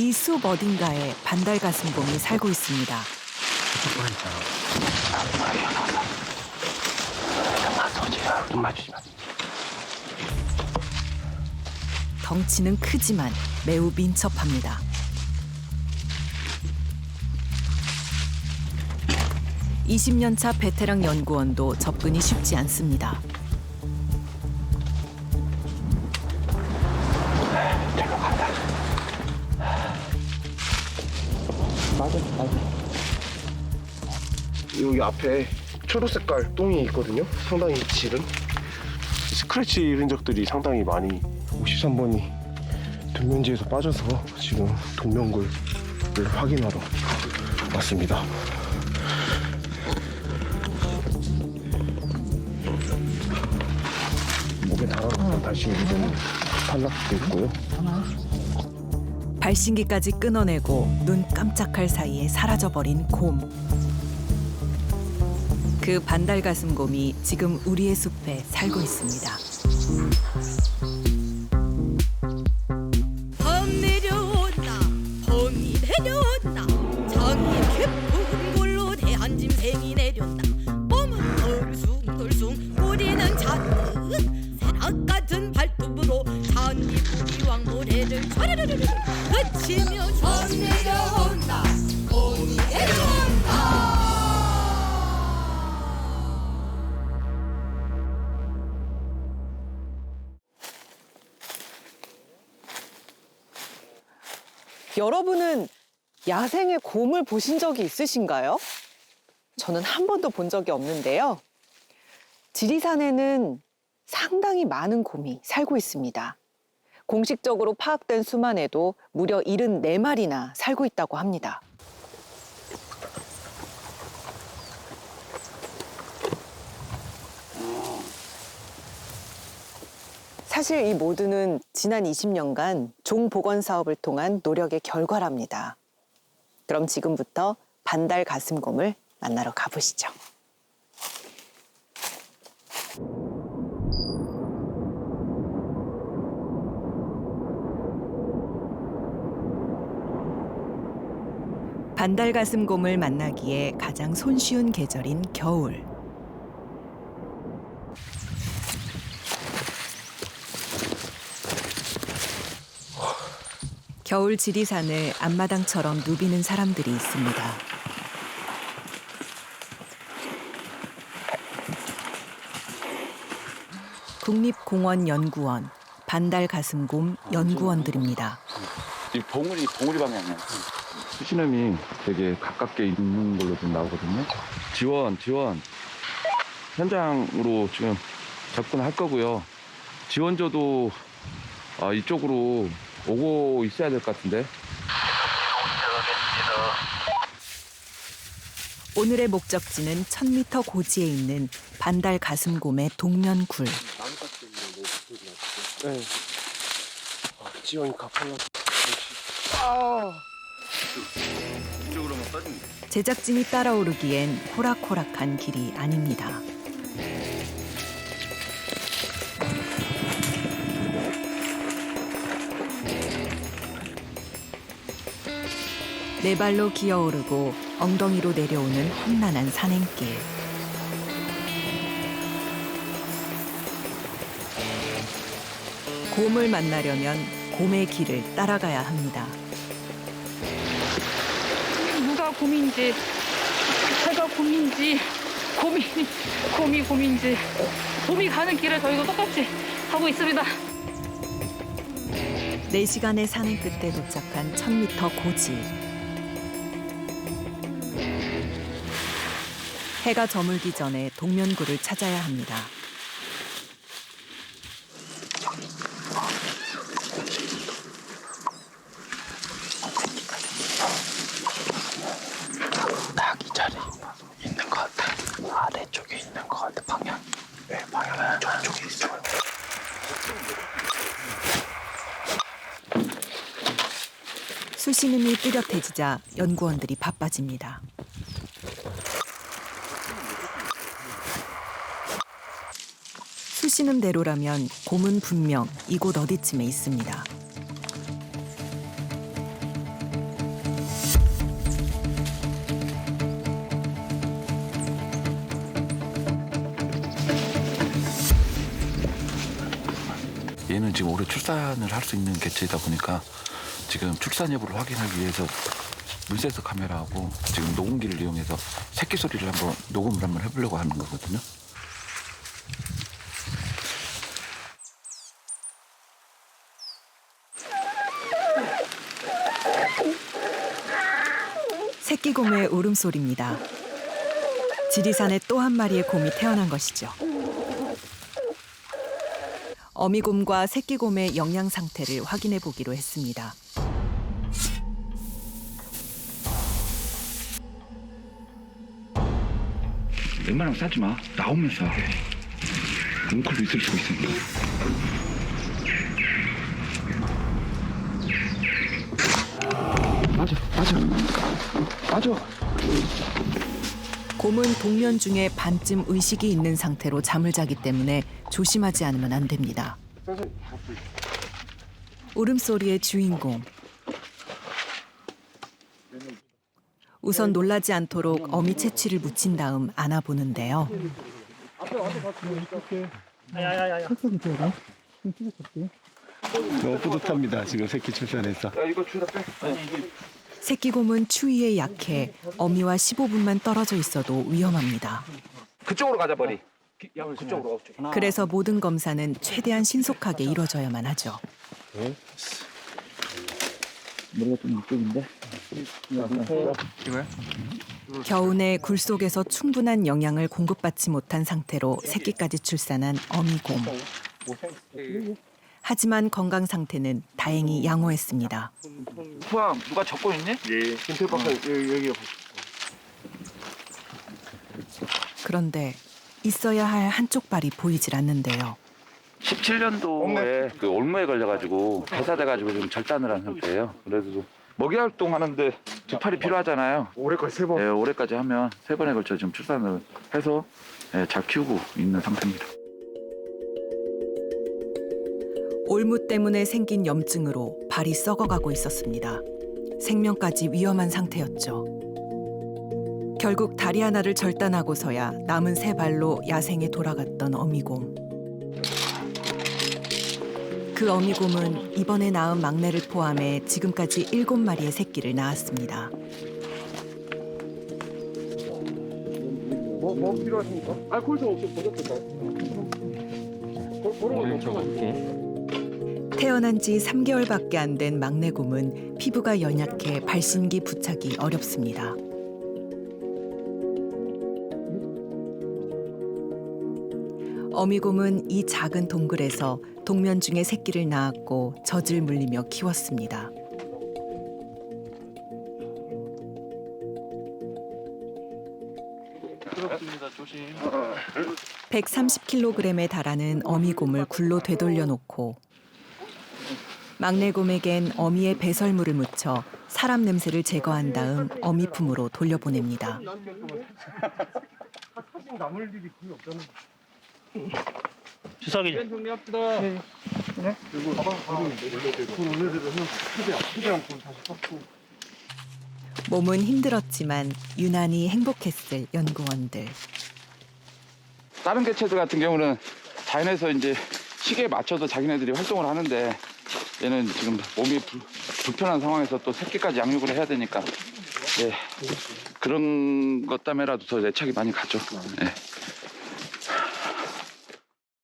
이 숲 어딘가에 반달가슴곰이 살고 있습니다. 덩치는 크지만 매우 민첩합니다. (20년 차) 베테랑 연구원도 접근이 쉽지 않습니다. 여기 앞에 초록색깔 똥이 있거든요. 상당히 지른 스크래치 흔적들이 상당히 많이 53번이 동면지에서 빠져서 지금 동면굴을 확인하러 왔습니다. 목에 달아놓고 다시 묻은 탈락도 있고요. 발신기까지 끊어내고 눈 깜짝할 사이에 사라져버린 곰. 그 반달 가슴곰이 지금 우리의 숲에 살고 있습니다. 여러분은 야생의 곰을 보신 적이 있으신가요? 저는 한 번도 본 적이 없는데요. 지리산에는 상당히 많은 곰이 살고 있습니다. 공식적으로 파악된 수만 해도 무려 74마리나 살고 있다고 합니다. 사실 이 모두는 지난 20년간 종 복원 사업을 통한 노력의 결과랍니다. 그럼 지금부터 반달 가슴곰을 만나러 가보시죠. 반달가슴곰을 만나기에 가장 손쉬운 계절인 겨울. 겨울 지리산을 앞마당처럼 누비는 사람들이 있습니다. 국립공원연구원 반달가슴곰 연구원들입니다. 이 봉우리 봉우리 방향이야. 수신음이 되게 가깝게 있는 걸로 좀 나오거든요. 지원 지원 현장으로 지금 접근할 거고요. 지원조도 아, 이쪽으로 오고 있어야 될 것 같은데. 오늘의 목적지는 1000m 고지에 있는 반달 가슴곰의 동면굴. 네. 아, 지원이 가팔라. 아. 이쪽으로만 빠집니다. 제작진이 따라오르기엔 호락호락한 길이 아닙니다. 네 발로 기어오르고 엉덩이로 내려오는 험난한 산행길. 곰을 만나려면 곰의 길을 따라가야 합니다. 누가 곰인지 제가 곰인지 곰이 곰이 곰인지 곰이 가는 길을 저희도 똑같이 하고 있습니다. 4시간의 산행 끝에 도착한 1000m 고지. 해가 저물기 전에 동면굴을 찾아야 합니다. 신음이 뚜렷해지자 연구원들이 바빠집니다. 수시는 대로라면 곰은 분명 이곳 어디쯤에 있습니다. 얘는 지금 올해 출산을 할 수 있는 개체이다 보니까 지금 출산 여부를 확인하기 위해서 물세서 카메라하고 지금 녹음기를 이용해서 새끼 소리를 한번 녹음을 한번 해보려고 하는 거거든요. 새끼 곰의 울음소리입니다. 지리산에 또 한 마리의 곰이 태어난 것이죠. 어미곰과 새끼곰의 영양 상태를 확인해 보기로 했습니다. 웬만하면 싸지 마. 나오면서 싸게. 웅크도 있을 수가 있으니까. 맞아, 맞아, 맞아. 곰은 동면 중에 반쯤 의식이 있는 상태로 잠을 자기 때문에 조심하지 않으면 안 됩니다. 울음소리의 주인공. 우선 놀라지 않도록 어미 채취를 묻힌 다음 안아보는데요. 너무 뿌듯합니다. 지금 새끼 출산해서. 새끼곰은 추위에 약해 어미와 15분만 떨어져 있어도 위험합니다. 그쪽으로 가자, 머리. 그쪽으로. 그래서 모든 검사는 최대한 신속하게 이루어져야만 하죠. 머리가 좀 이쪽인데. 겨우내 굴 속에서 충분한 영양을 공급받지 못한 상태로 새끼까지 출산한 어미곰. 하지만 건강 상태는 다행히 양호했습니다. 후암 누가 적고 있니? 예. 김태 박사 여기 여기 그런데 있어야 할 한쪽 발이 보이질 않는데요. 17년도에 그 올무에 걸려가지고 대사돼가지고 지금 절단을 한 상태예요. 그래도 먹이 활동하는데 두 팔이 필요하잖아요. 올해까지 세 번. 예, 올해까지 하면 세 번에 걸쳐 지금 출산을 해서 예, 잘 키우고 있는 상태입니다. 올무 때문에 생긴 염증으로 발이 썩어가고 있었습니다. 생명까지 위험한 상태였죠. 결국 다리 하나를 절단하고서야 남은 세 발로 야생에 돌아갔던 어미곰. 그 어미곰은 이번에 낳은 막내를 포함해 지금까지 일곱 마리의 새끼를 낳았습니다. 뭐, 뭐 필요하십니까? 알코올 좀 혹시 보셨을까요? 태어난 지 3개월밖에 안 된 막내 곰은 피부가 연약해 발신기 부착이 어렵습니다. 어미곰은 이 작은 동굴에서 동면 중에 새끼를 낳았고 젖을 물리며 키웠습니다. 그렇습니다. 조심. 130kg에 달하는 어미곰을 굴로 되돌려 놓고 막내곰에겐 어미의 배설물을 묻혀 사람 냄새를 제거한 다음 어미 품으로 돌려보냅니다. 사진 남을 일이 거의 없잖아. 주사기. 정리합시다. 네. 그리고 가방 가방 돈 원래대로 형 최대한 최대한 돈 다시 깎고. 몸은 힘들었지만 유난히 행복했을 연구원들. 다른 개체들 같은 경우는 자연에서 이제 시계에 맞춰서 자기네들이 활동을 하는데 얘는 지금 몸이 불, 불편한 상황에서 또 새끼까지 양육을 해야 되니까 예, 그런 것 때문에라도 더 애착이 많이 가죠. 예.